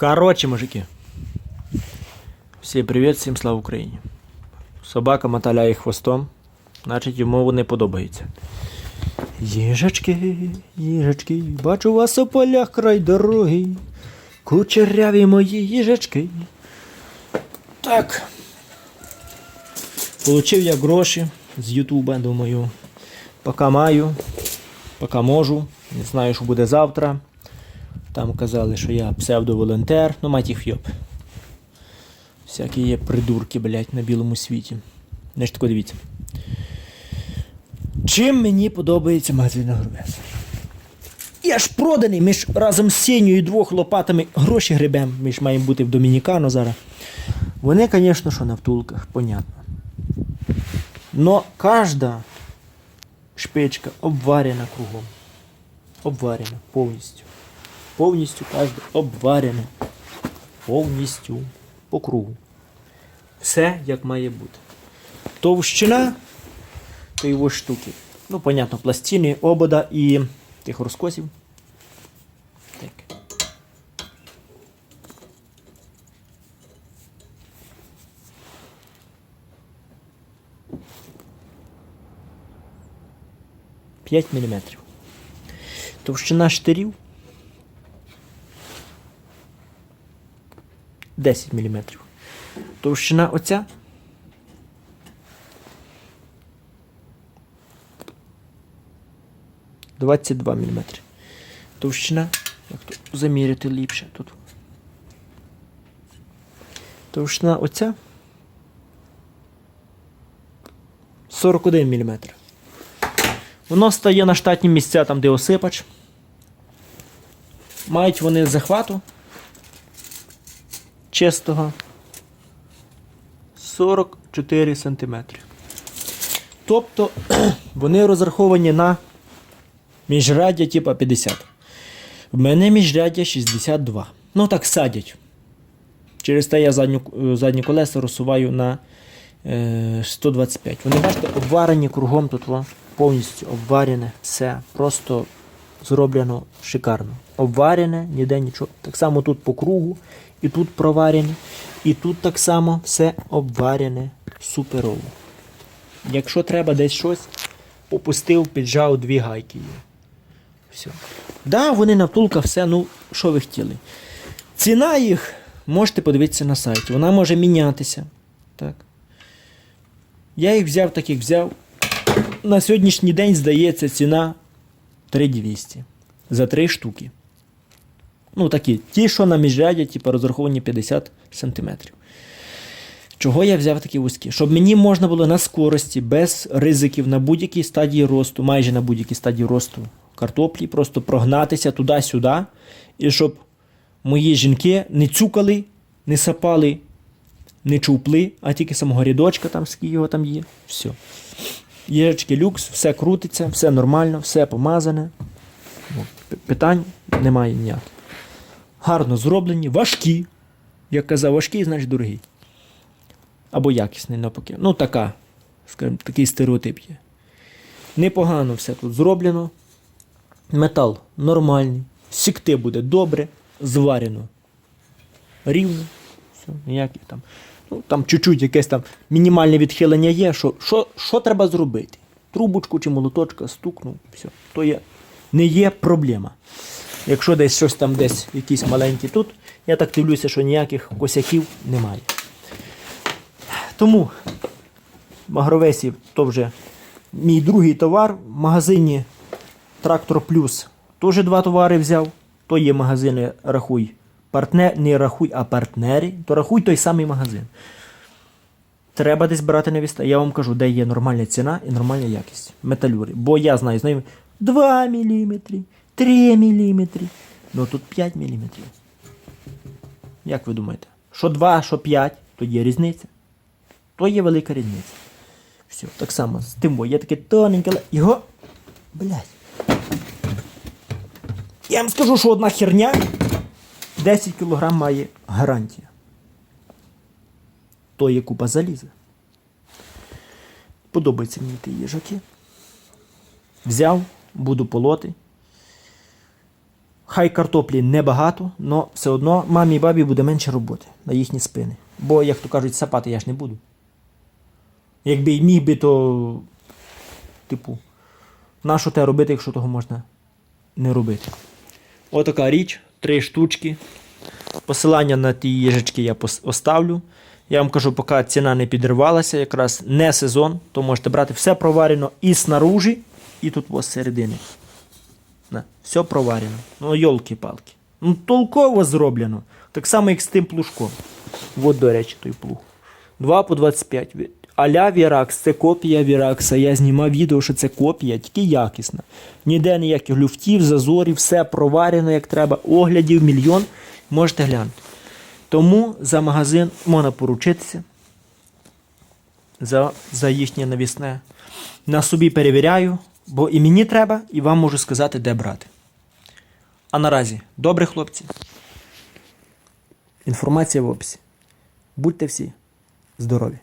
Короче, мужики. Всім привіт, всім слава Україні. Собака моталяє хвостом, значить йому не подобається. Їжачки, їжачки, бачу вас у полях край дороги. Кучеряві мої їжачки. Так. Получив я гроші з Ютуба, думаю. Поки маю, поки можу. Не знаю, що буде завтра. Там казали, що я псевдоволонтер, ну мать їх йоп. Всякі є придурки, блядь, на білому світі. Значить, тако дивіться. Чим мені подобається магазин Агровес? Я ж проданий, ми ж разом з Сеню і двох лопатами гроші гребем. Ми ж маємо бути в Домінікано зараз. Вони, звісно, що на втулках, понятно. Но кожна шпичка обварена кругом. Обварена повністю. Повністю кожна обварена. Повністю по кругу. Все як має бути. Товщина то його штуки. Ну, понятно, пластини, обода і тих розкосів. Так. П'ять міліметрів. Товщина штирів 10 мм. Товщина оця Двадцять два міліметри. Товщина. Як тут заміряти ліпше тут. Товщина оця 41 мм. Воно стає на штатні місця там, де осипач. Мають вони захвату чистого 44 см. Тобто вони розраховані на міжряддя типа 50. В мене міжряддя 62. Ну так садять. Через те я задню, е, задні колеса розсуваю на е, 125. Вони бачите, обварені кругом тут повністю обварене, все. Просто зроблено шикарно. Обварене, ніде нічого. Так само тут по кругу, і тут проварене, і тут так само все обварене суперово. Якщо треба десь щось, попустив, піджав дві гайки. Все. Да, вони на втулках все, ну, що ви хотіли. Ціна їх можете подивитися на сайті. Вона може мінятися. Так. Я їх взяв, так їх взяв. На сьогоднішній день здається ціна 3200 за три штуки. Ну, такі, ті, що на міжряді, типу, розраховані 50 см. Чого я взяв такі вузькі? Щоб мені можна було на скорості, без ризиків на будь-якій стадії росту, майже на будь-якій стадії росту картоплі, просто прогнатися туди-сюди, і щоб мої жінки не цюкали, не сапали, не чупли, а тільки самого рядочка, там, скільки його там є. Все. Єжечки люкс, все крутиться, все нормально, все помазане. Ну, Питань немає ніяких. Гарно зроблені, важкі. Як казав, важкі, значить дорогі. Або якісний, навпаки. Ну, така, скажімо, такий стереотип є. Непогано все тут зроблено. Метал нормальний. Сікти буде добре, зварено. Рівно. Все, ніяких там. Ну, там чуть-чуть якесь там мінімальне відхилення є. Що, що, що треба зробити? Трубочку чи молоточка стукнув, все. То є, не є проблема. Якщо десь щось там десь якісь маленькі тут, я так дивлюся, що ніяких косяків немає. Тому Магровесі то вже мій другий товар. В магазині Трактор Плюс теж два товари взяв. То є магазини рахуй. Партнер, не рахуй, а партнери, то рахуй той самий магазин. Треба десь брати на віста. Я вам кажу, де є нормальна ціна і нормальна якість. Металюри. Бо я знаю, знаю 2 мм, 3 мм. Ну тут 5 мм. Як ви думаєте? Що 2, що 5, то є різниця. То є велика різниця. Все, так само з тим, бо є таке тоненьке, але його. Блять. Я вам скажу, що одна херня 10 кг має гарантія. То є купа заліза. Подобаються мені ті їжаки. Взяв, буду полоти. Хай картоплі небагато, але все одно мамі і бабі буде менше роботи на їхні спини. Бо, як то кажуть, сапати я ж не буду. Якби й міг би, то, типу, нащо те робити, якщо того можна не робити. Отака річ, три штучки. Посилання на ті їжачки я оставлю. Я вам кажу, поки ціна не підривалася, якраз не сезон, то можете брати все проварено і снаружи, і тут ось середини. На, все проварено. Ну, йолки-палки. Ну, толково зроблено. Так само, як з тим плужком. От, до речі, той плуг. 2 по 25. Аля Віракс, це копія Віракса. Я знімав відео, що це копія, тільки якісна. Ніде ніяких люфтів, зазорів, все проварено як треба. Оглядів мільйон. Можете глянути. Тому за магазин можна поручитися. За, за їхнє навісне. На собі перевіряю, бо і мені треба, і вам можу сказати, де брати. А наразі, добре, хлопці. Інформація в описі. Будьте всі здорові!